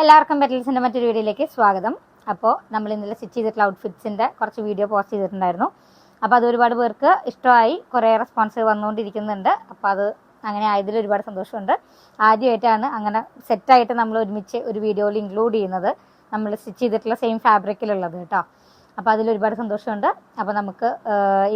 എല്ലാവർക്കും പെറ്റൽസിന്റെ മറ്റൊരു വീഡിയോയിലേക്ക് സ്വാഗതം. അപ്പോൾ നമ്മൾ ഇന്നലെ സ്റ്റിച്ച് ചെയ്തിട്ടുള്ള ഔട്ട്ഫിറ്റ്സിന്റെ കുറച്ച് വീഡിയോ പോസ്റ്റ് ചെയ്തിട്ടുണ്ടായിരുന്നു. അപ്പോൾ അത് ഒരുപാട് പേർക്ക് ഇഷ്ടമായി കുറേ റെസ്പോൺസ് വന്നുകൊണ്ടിരിക്കുന്നുണ്ട്. അപ്പോൾ അത് അങ്ങനെ ആയതിൽ ഒരുപാട് സന്തോഷമുണ്ട്. ആദ്യമായിട്ടാണ് അങ്ങനെ സെറ്റായിട്ട് നമ്മൾ ഒരുമിച്ച് ഒരു വീഡിയോയിൽ ഇൻക്ലൂഡ് ചെയ്യുന്നത്. നമ്മൾ സ്റ്റിച്ച് ചെയ്തിട്ടുള്ള സെയിം ഫാബ്രിക്കിലുള്ളത് കേട്ടോ. അപ്പോൾ അതിൽ ഒരുപാട് സന്തോഷമുണ്ട്. അപ്പോൾ നമുക്ക്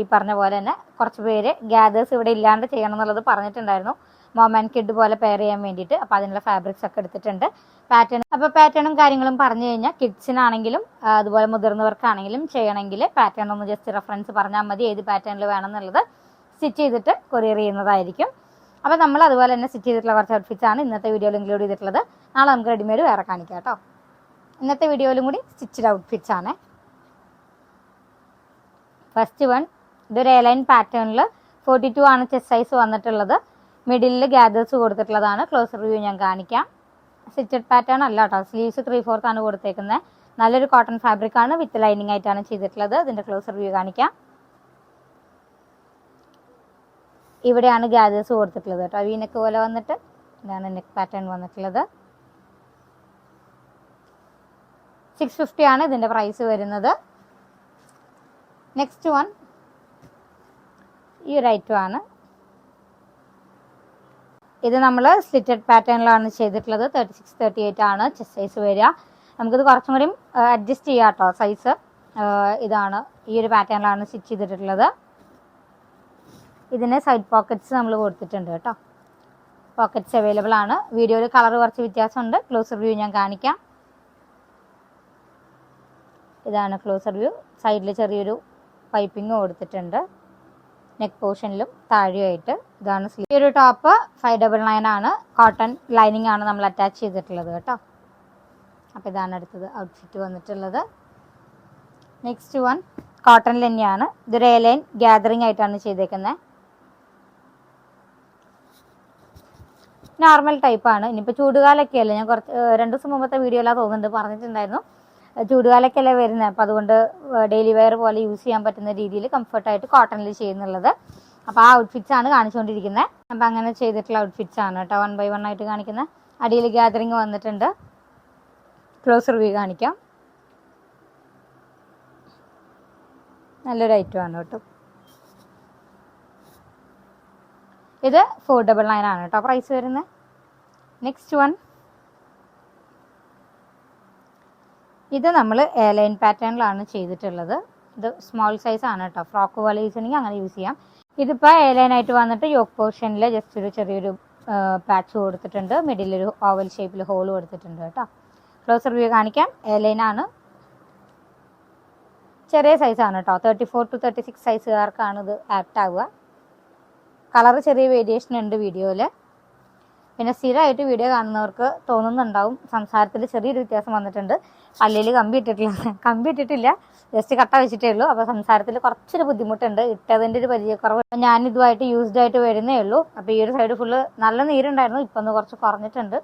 ഈ പറഞ്ഞ പോലെ തന്നെ കുറച്ച് പേര് ഗ്യാദേഴ്സ് ഇവിടെ ഇല്ലാണ്ട് ചെയ്യണം എന്നുള്ളത് പറഞ്ഞിട്ടുണ്ടായിരുന്നു. മോം ആൻഡ് കിഡ് പോലെ പെയർ ചെയ്യാൻ വേണ്ടിയിട്ട് അപ്പോൾ അതിനുള്ള ഫാബ്രിക്സ് ഒക്കെ എടുത്തിട്ടുണ്ട്. പാറ്റേൺ അപ്പോൾ പാറ്റേണും കാര്യങ്ങളും പറഞ്ഞു കഴിഞ്ഞാൽ കിഡ്സിനാണെങ്കിലും അതുപോലെ മുതിർന്നവർക്കാണെങ്കിലും ചെയ്യണമെങ്കിൽ പാറ്റേൺ ഒന്ന് ജസ്റ്റ് റെഫറൻസ് പറഞ്ഞാൽ മതി ഏത് പാറ്റേണിൽ വേണമെന്നുള്ളത് സ്റ്റിച്ച് ചെയ്തിട്ട് കൊറിയർ ചെയ്യുന്നതായിരിക്കും. അപ്പോൾ നമ്മൾ അതുപോലെ തന്നെ സ്റ്റിച്ച് ചെയ്തിട്ടുള്ള കുറച്ച് ഔട്ട്ഫിറ്റ്സ് ആണ് ഇന്നത്തെ വീഡിയോയിൽ ഇൻക്ലൂഡ് ചെയ്തിട്ടുള്ളത്. നാളെ നമുക്ക് റെഡിമെയ്ഡ് വേറെ കാണിക്കാം കേട്ടോ. ഇന്നത്തെ വീഡിയോയിലും കൂടി സ്റ്റിച്ച്ഡ് ഔട്ട്ഫിറ്റ്സ് ആണ്. ഫസ്റ്റ് വൺ ഇതൊരു എലൈൻ പാറ്റേണിൽ ഫോർട്ടി ടു ആണ് ചെസ് സൈസ് വന്നിട്ടുള്ളത്. മിഡിലിൽ ഗ്യാദേഴ്സ് കൊടുത്തിട്ടുള്ളതാണ്. ക്ലോസ് റിവ്യൂ ഞാൻ കാണിക്കാം. സ്റ്റിച്ചഡ് പാറ്റേൺ അല്ല കേട്ടോ സ്ലീവ്സ് ത്രീ ഫോർത്ത് ആണ് കൊടുത്തേക്കുന്നത് നല്ലൊരു കോട്ടൺ ഫാബ്രിക് ആണ് വിത്ത് ലൈനിങ് ആയിട്ടാണ് ചെയ്തിട്ടുള്ളത്. അതിന്റെ ക്ലോസ് റിവ്യൂ കാണിക്കാം. ഇവിടെയാണ് ഗ്യാദേഴ്സ് കൊടുത്തിട്ടുള്ളത് കേട്ടോ വീനക്ക് പോലെ വന്നിട്ട് ഇതാണ് നെക്ക് പാറ്റേൺ വന്നിട്ടുള്ളത്. സിക്സ് ഫിഫ്റ്റി ആണ് ഇതിന്റെ പ്രൈസ് വരുന്നത്. നെക്സ്റ്റ് വൺ ഈ ഒരു ഐറ്റം ആണ്. ഇത് നമ്മൾ സ്ലിറ്റഡ് പാറ്റേണിലാണ് ചെയ്തിട്ടുള്ളത്. തേർട്ടി സിക്സ് തേർട്ടി എയ്റ്റ് ആണ് ചെസ്റ്റ് സൈസ് വരിക. നമുക്കിത് കുറച്ചും കൂടി അഡ്ജസ്റ്റ് ചെയ്യാം കേട്ടോ സൈസ് ഇതാണ് ഈ ഒരു പാറ്റേണിലാണ് സ്റ്റിച്ച് ചെയ്തിട്ടുള്ളത്. ഇതിന് സൈഡ് പോക്കറ്റ്സ് നമ്മൾ കൊടുത്തിട്ടുണ്ട് കേട്ടോ പോക്കറ്റ്സ് അവൈലബിൾ ആണ്. വീഡിയോയിൽ കളർ കുറച്ച് വ്യത്യാസമുണ്ട്. ക്ലോസർ വ്യൂ ഞാൻ കാണിക്കാം. ഇതാണ് ക്ലോസർ വ്യൂ സൈഡിൽ ചെറിയൊരു പൈപ്പിംഗ് കൊടുത്തിട്ടുണ്ട്. നെക്ക് പോർഷനിലും താഴെയായിട്ട് ഇതാണ് സ്ലീവ് ഈ ഒരു ടോപ്പ് ഫൈവ് ഡബിൾ നയൻ ആണ് കോട്ടൺ ലൈനിങ് ആണ് നമ്മൾ അറ്റാച്ച് ചെയ്തിട്ടുള്ളത് കേട്ടോ. അപ്പോൾ ഇതാണ് അടുത്തത് ഔട്ട്ഫിറ്റ് വന്നിട്ടുള്ളത്. നെക്സ്റ്റ് വൺ കോട്ടൺ തന്നെയാണ് ഇതൊരു എ ലൈൻ ഗ്യാതറിംഗ് ആയിട്ടാണ് ചെയ്തേക്കുന്നത് നോർമൽ ടൈപ്പാണ് ഇനിയിപ്പോൾ ചൂടുകാലൊക്കെ അല്ലേ ഞാൻ കുറച്ച് രണ്ട് ദിവസം മുമ്പത്തെ വീഡിയോയിലാണ് തോന്നുന്നുണ്ട് പറഞ്ഞിട്ടുണ്ടായിരുന്നു. ചൂടുകാലൊക്കെയല്ലേ വരുന്നത്? അപ്പോൾ അതുകൊണ്ട് ഡെയിലി വെയർ പോലെ യൂസ് ചെയ്യാൻ പറ്റുന്ന രീതിയിൽ കംഫർട്ടായിട്ട് കോട്ടണിൽ ചെയ്യുന്നുള്ളത്. അപ്പോൾ ആ ഔട്ട്ഫിറ്റ്സ് ആണ് കാണിച്ചുകൊണ്ടിരിക്കുന്നത്. അപ്പോൾ അങ്ങനെ ചെയ്തിട്ടുള്ള ഔട്ട്ഫിറ്റ്സ് ആണ് കേട്ടോ. വൺ ബൈ വൺ ആയിട്ട് കാണിക്കുന്ന അടിയിൽ ഗ്യാതറിങ് വന്നിട്ടുണ്ട്. ക്ലോസ് റിവ്യൂ കാണിക്കാം. നല്ലൊരു ഐറ്റം ആണ് കേട്ടോ. ഇത് ഫോർ ഡബിൾ നയൻ ആണ് കേട്ടോ. പ്രൈസ് വരുന്നത്? നെക്സ്റ്റ് വൺ ഇത് നമ്മൾ എ ലൈൻ പാറ്റേണിലാണ് ചെയ്തിട്ടുള്ളത്. ഇത് സ്മോൾ സൈസ് ആണ് കേട്ടോ ഫ്രോക്ക് പോലെ യൂസ് ചെയ്യണമെങ്കിൽ അങ്ങനെ യൂസ് ചെയ്യാം. ഇതിപ്പോൾ ലൈൻ ആയിട്ട് വന്നിട്ട് യോക്ക് പോർഷനിൽ ജസ്റ്റ് ഒരു ചെറിയൊരു പാച്ച് കൊടുത്തിട്ടുണ്ട്. മിഡിലൊരു ഓവൽ ഷേപ്പിൽ ഹോൾ കൊടുത്തിട്ടുണ്ട് കേട്ടോ ക്ലോസർ വ്യൂ കാണിക്കാം. എ ലൈൻ ആണ്. ചെറിയ സൈസാണ് കേട്ടോ thirty four to thirty six സൈസുകാർക്കാണ് ഇത് ആപ്റ്റ് ആവുക. കളർ ചെറിയ വേരിയേഷൻ ഉണ്ട് വീഡിയോയിൽ പിന്നെ സ്ഥിരമായിട്ട് വീഡിയോ കാണുന്നവർക്ക് തോന്നുന്നുണ്ടാവും. സംസാരത്തിൽ ചെറിയൊരു വ്യത്യാസം വന്നിട്ടുണ്ട്. പള്ളിയിൽ കമ്പി ഇട്ടിട്ടില്ല. കമ്പി ഇട്ടിട്ടില്ല. ജസ്റ്റ് കട്ട വെച്ചിട്ടേ ഉള്ളൂ. അപ്പോൾ സംസാരത്തിൽ കുറച്ചൊരു ബുദ്ധിമുട്ടുണ്ട്. ഇട്ടതിന്റെ ഒരു പരിചയക്കുറവ് ഞാൻ ഇതുമായിട്ട് യൂസ്ഡ് ആയിട്ട് വരുന്നേ ഉള്ളൂ. അപ്പോൾ ഈ ഒരു സൈഡ് ഫുള്ള് നല്ല നീരുണ്ടായിരുന്നു. ഇപ്പം ഒന്ന് കുറച്ച് കുറഞ്ഞിട്ടുണ്ട്.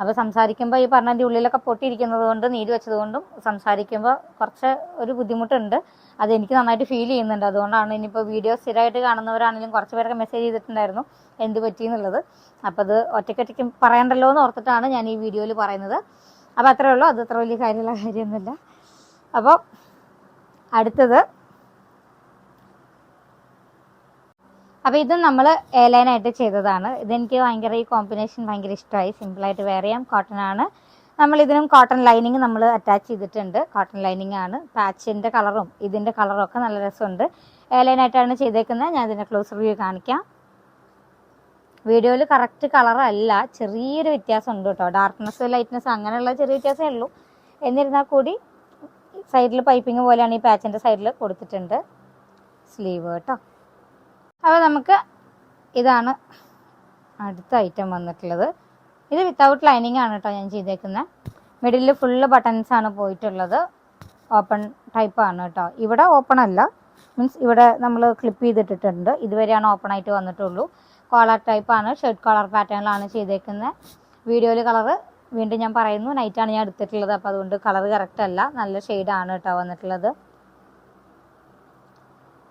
അപ്പോൾ സംസാരിക്കുമ്പോൾ ഈ പറഞ്ഞതിന്റെ ഉള്ളിലൊക്കെ പൊട്ടിയിരിക്കുന്നത് കൊണ്ട് നീര് വെച്ചത് കൊണ്ടും സംസാരിക്കുമ്പോൾ കുറച്ച് ഒരു ബുദ്ധിമുട്ടുണ്ട്. അത് എനിക്ക് നന്നായിട്ട് ഫീൽ ചെയ്യുന്നുണ്ട്. അതുകൊണ്ടാണ് ഇനിയിപ്പോൾ വീഡിയോ സ്ഥിരമായിട്ട് കാണുന്നവരാണെങ്കിലും കുറച്ച് പേരൊക്കെ മെസ്സേജ് ചെയ്തിട്ടുണ്ടായിരുന്നു എന്ത് പറ്റി എന്നുള്ളത്. അപ്പോൾ അത് ഒറ്റയ്ക്കൊറ്റയ്ക്ക് പറയണ്ടല്ലോ എന്ന് ഓർത്തിട്ടാണ് ഞാൻ ഈ വീഡിയോയിൽ പറയുന്നത്. അപ്പോൾ അത്രേ ഉള്ളൂ. അത് അത്ര വലിയ കാര്യമുള്ള കാര്യമൊന്നുമില്ല. അപ്പോൾ അടുത്തത് അപ്പോൾ ഇത് നമ്മൾ ഏലൈനായിട്ട് ചെയ്തതാണ്. ഇതെനിക്ക് ഭയങ്കര ഈ കോമ്പിനേഷൻ ഭയങ്കര ഇഷ്ടമായി സിമ്പിളായിട്ട് വെയർ ചെയ്യാം. കോട്ടൺ ആണ്. നമ്മൾ ഇതിനും കോട്ടൺ ലൈനിങ് നമ്മൾ അറ്റാച്ച് ചെയ്തിട്ടുണ്ട്. കോട്ടൺ ലൈനിങ് ആണ്. പാച്ചിന്റെ കളറും ഇതിന്റെ കളറും ഒക്കെ നല്ല രസമുണ്ട്. ഏലൈനായിട്ടാണ് ചെയ്തേക്കുന്നത്. ഞാൻ ഇതിന്റെ ക്ലോസ് റിവ്യൂ കാണിക്കാം. വീഡിയോയിൽ കറക്റ്റ് കളറല്ല ചെറിയൊരു വ്യത്യാസം ഉണ്ട് കേട്ടോ ഡാർക്ക്നെസ് ലൈറ്റ്നെസ് അങ്ങനെയുള്ള ചെറിയ വ്യത്യാസമേ ഉള്ളൂ. എന്നിരുന്നാൽ കൂടി സൈഡിൽ പൈപ്പിംഗ് പോലെയാണ് ഈ പാച്ചിന്റെ സൈഡിൽ കൊടുത്തിട്ടുണ്ട്. സ്ലീവ് കേട്ടോ അപ്പോൾ നമുക്ക് ഇതാണ് അടുത്ത ഐറ്റം വന്നിട്ടുള്ളത്. ഇത് വിത്തൗട്ട് ലൈനിങ് ആണ് കേട്ടോ ഞാൻ ചെയ്തേക്കുന്നത് മിഡിലിൽ ഫുള്ള് ബട്ടൺസ് ആണ് പോയിട്ടുള്ളത്. ഓപ്പൺ ടൈപ്പ് ആണ് കേട്ടോ ഇവിടെ ഓപ്പൺ അല്ല. മീൻസ് ഇവിടെ നമ്മൾ ക്ലിപ്പ് ചെയ്തിട്ടിട്ടുണ്ട്. ഇതുവരെയാണ് ഓപ്പൺ ആയിട്ട് വന്നിട്ടുള്ളൂ. കോളർ ടൈപ്പ് ആണ്. ഷർട്ട് കോളർ പാറ്റേണിലാണ് ചെയ്തേക്കുന്നത് വീഡിയോയിൽ കളറ് വീണ്ടും ഞാൻ പറയുന്നു. നൈറ്റാണ് ഞാൻ എടുത്തിട്ടുള്ളത്. അപ്പോൾ അതുകൊണ്ട് കളർ കറക്റ്റ് അല്ല. നല്ല ഷെയ്ഡാണ് കേട്ടോ വന്നിട്ടുള്ളത്.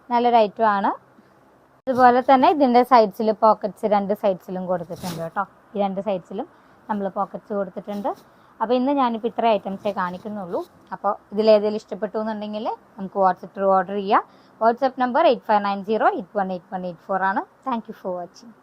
നല്ലൊരു ഐറ്റം ആണ്. അതുപോലെ തന്നെ ഇതിന്റെ സൈഡ്സിൽ പോക്കറ്റ്സ് രണ്ട് സൈഡ്സിലും കൊടുത്തിട്ടുണ്ട് കേട്ടോ. ഈ രണ്ട് സൈഡ്സിലും നമ്മൾ പോക്കറ്റ്സ് കൊടുത്തിട്ടുണ്ട്. അപ്പോൾ ഇന്ന് ഞാനിപ്പോൾ ഇത്ര ഐറ്റംസേ കാണിക്കുന്നുള്ളൂ. അപ്പോൾ ഇതിലേതെങ്കിലും ഇഷ്ടപ്പെട്ടു എന്നുണ്ടെങ്കിൽ നമുക്ക് വാട്സപ്പ് ഓർഡർ ചെയ്യാം. WhatsApp number eight five nine zero eight one eight one eight four ആണ്. Thank you for watching